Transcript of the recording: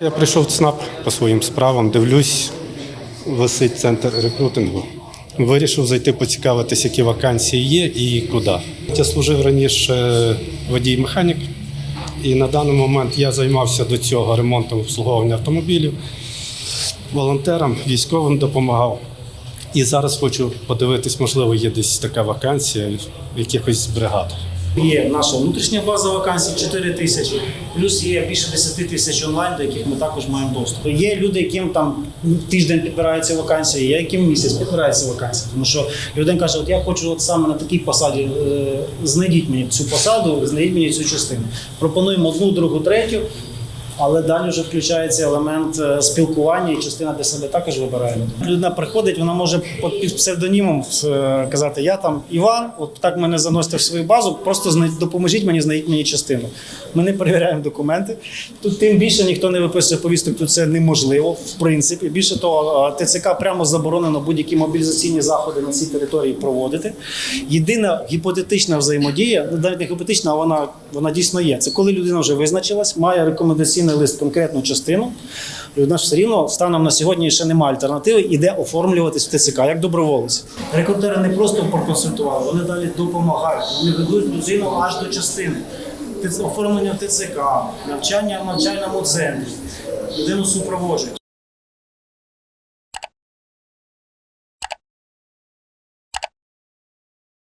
Я прийшов в ЦНАП по своїм справам, дивлюсь, висить центр рекрутингу. Вирішив зайти поцікавитись, які вакансії є і куди. Я служив раніше водій-механік, і на даний момент я займався до цього ремонтом обслуговування автомобілів, волонтерам, військовим допомагав. І зараз хочу подивитись, можливо, є десь така вакансія якихось з бригад. Є наша внутрішня база вакансій 4 тисячі, плюс є більше 10 тисяч онлайн, до яких ми також маємо доступ. Є люди, яким там тиждень підбирається вакансія, є яким місяць підбирається вакансія. Тому що людина каже, от я хочу от саме на такій посаді, е, знайдіть мені цю посаду, знайдіть мені цю частину. Пропонуємо одну, другу, третю. Але далі вже включається елемент е, спілкування, і частина для себе також вибирає. Людина приходить, вона може під псевдонімом е, казати: Я там Іван, от так мене заносите в свою базу, просто допоможіть мені, знайдіть мені частину. Ми не перевіряємо документи. Тут тим більше ніхто не виписує повісток, тут це неможливо, в принципі. Більше того, е, ТЦК прямо заборонено будь-які мобілізаційні заходи на цій території проводити. Єдина гіпотетична взаємодія, ну навіть не гіпотетична, а вона, вона дійсно є. Це коли людина вже визначилась, має рекомендаційний лист конкретну частину. Людина ж все рівно станом на сьогодні ще немає альтернативи, іде оформлюватись в ТЦК як доброволець. Рекрутери не просто проконсультували, вони далі допомагають. Вони ведуть людину аж до частини. Оформлення в ТЦК, навчання в навчальному центрі, людину супроводжують.